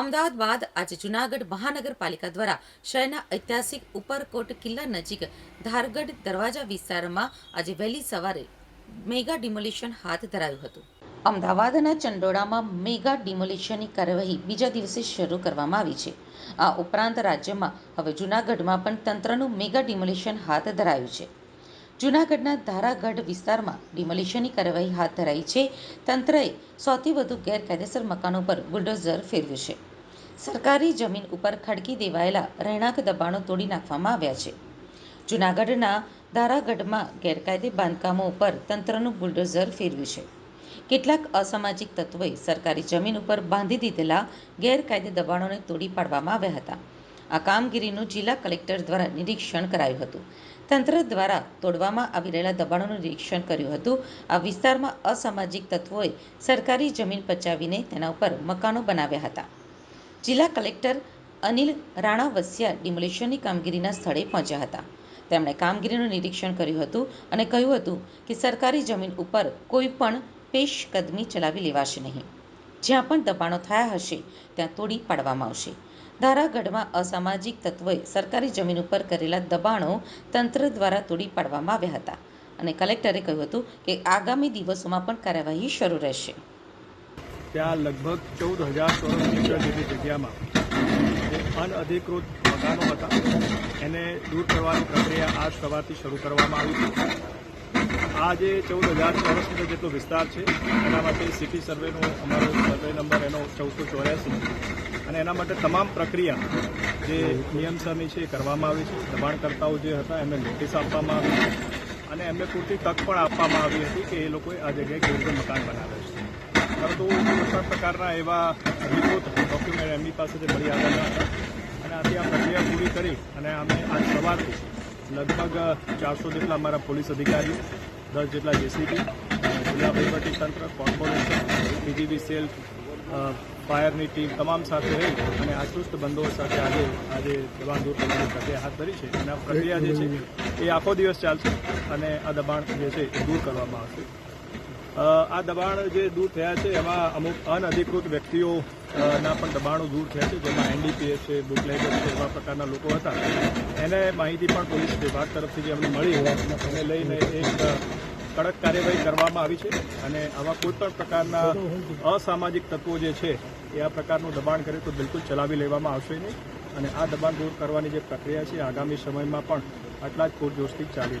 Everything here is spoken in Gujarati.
અમદાવાદ બાદ આજે જૂનાગઢ મહાનગરપાલિકા દ્વારા શહેરના ઐતિહાસિક ઉપરકોટ કિલ્લા નજીક ધારગઢ દરવાજા વિસ્તારમાં આજે વહેલી સવારે મેગા ડિમોલિશન હાથ ધરાયું હતું. અમદાવાદના ચંડોળામાં મેગા ડિમોલિશનની કાર્યવાહી બીજા દિવસે શરૂ કરવામાં આવી છે. આ ઉપરાંત રાજ્યમાં હવે જૂનાગઢમાં પણ તંત્રનું મેગા ડિમોલિશન હાથ ધરાયું છે. જૂનાગઢના ધારાગઢ વિસ્તારમાં ડિમોલિશનની કાર્યવાહી હાથ ધરાઈ છે. તંત્રએ સૌથી વધુ ગેરકાયદેસર મકાનો પર બુલડોઝર ફેરવ્યું છે. સરકારી જમીન ઉપર ખડકી દેવાયેલા રહેણાંક દબાણો તોડી નાખવામાં આવ્યા છે. જૂનાગઢના ધારાગઢમાં ગેરકાયદે બાંધકામો ઉપર તંત્રનું બુલડોઝર ફેરવ્યું છે. કેટલાક અસામાજિક તત્વોએ સરકારી જમીન ઉપર બાંધી દીધેલા ગેરકાયદે દબાણોને તોડી પાડવામાં આવ્યા હતા. આ કામગીરીનું જિલ્લા કલેક્ટર દ્વારા નિરીક્ષણ કરાયું હતું. તંત્ર દ્વારા તોડવામાં આવી રહેલા દબાણોનું નિરીક્ષણ કર્યું હતું. આ વિસ્તારમાં અસામાજિક તત્વોએ સરકારી જમીન પચાવીને તેના ઉપર મકાનો બનાવ્યા હતા. જિલ્લા કલેક્ટર અનિલ રાણાવસિયા ડિમોલિશનની કામગીરીના સ્થળે પહોંચ્યા હતા. તેમણે કામગીરીનું નિરીક્ષણ કર્યું હતું અને કહ્યું હતું કે સરકારી જમીન ઉપર કોઈ પણ પેશકદમી ચલાવી લેવાશે નહીં. જ્યાં પણ દબાણો થયા હશે, ત્યાં તોડી પાડવામાં આવશે. ધારાગઢમાં અસામાજિક તત્વોએ સરકારી જમીન ઉપર કરેલા દબાણો તંત્ર દ્વારા તોડી પાડવામાં આવ્યા હતા અને કલેક્ટરે કહ્યું હતું કે આગામી દિવસોમાં પણ કાર્યવાહી શરૂ રહેશે. ત્યાં લગભગ ચૌદ હજાર ચોરસ મીટર જેટલી જગ્યામાં અનઅધિકૃત મકાનો હતા. એને દૂર કરવાની પ્રક્રિયા આજ સવારથી શરૂ કરવામાં આવી છે. આ જે ચૌદ હજાર ચોરસ મીટર જેટલો વિસ્તાર છે, એના માટે સિટી સર્વેનો અમારો સર્વે નંબર એનો ચૌદસો ચોર્યાસી અને એના માટે તમામ પ્રક્રિયા જે નિયમસરની છે એ કરવામાં આવી છે. દબાણકર્તાઓ જે હતા, એમને નોટિસ આપવામાં આવી છે. અને એમને પૂરતી તક પણ આપવામાં આવી હતી કે એ લોકોએ આ જગ્યાએ કેવી રીતે મકાન બનાવે છે. પરંતુ કોઈ પ્રકારના એવા અધિકૃત ડોક્યુમેન્ટ એમની પાસેથી મળી આવ્યા હતા. અને આથી આ પ્રક્રિયા પૂરી કરી અને અમે આજ સવારથી લગભગ ચારસો જેટલા અમારા પોલીસ અધિકારીઓ, દસ જેટલા જેસીબી જિલ્લા તંત્ર, કોર્પોરેશન બીજીબી સેલ ફાયરની ટીમ તમામ સાથે રહી અને આ ચુસ્ત બંદોબસ્ત સાથે આજે આજે દબાણ દૂર કરવાની પ્રક્રિયા હાથ ધરી છે. અને આ પ્રક્રિયા જે છે એ આખો દિવસ ચાલશે અને આ દબાણ જે છે એ દૂર કરવામાં આવશે. આ દબાણ જે દૂર થયા છે, એમાં અમુક અનઅધિકૃત વ્યક્તિઓ ના પણ દબાણો દૂર થયા છે, જેમાં એનડીપીએસ છે બુકલેગર છે, એવા પ્રકારના લોકો હતા. એને માહિતી પણ પોલીસ વિભાગ તરફથી જે અમને મળી એને લઈને એક કડક કાર્યવાહી કરવામાં આવી છે અને આવા કોઈપણ પ્રકારના અસામાજિક તત્વો જે છે, એ આ પ્રકારનું દબાણ કરે તો બિલકુલ ચલાવી લેવામાં આવશે નહીં. અને આ દબાણ દૂર કરવાની જે પ્રક્રિયા છે, આગામી સમયમાં પણ આટલા જ પૂરજોશથી ચાલી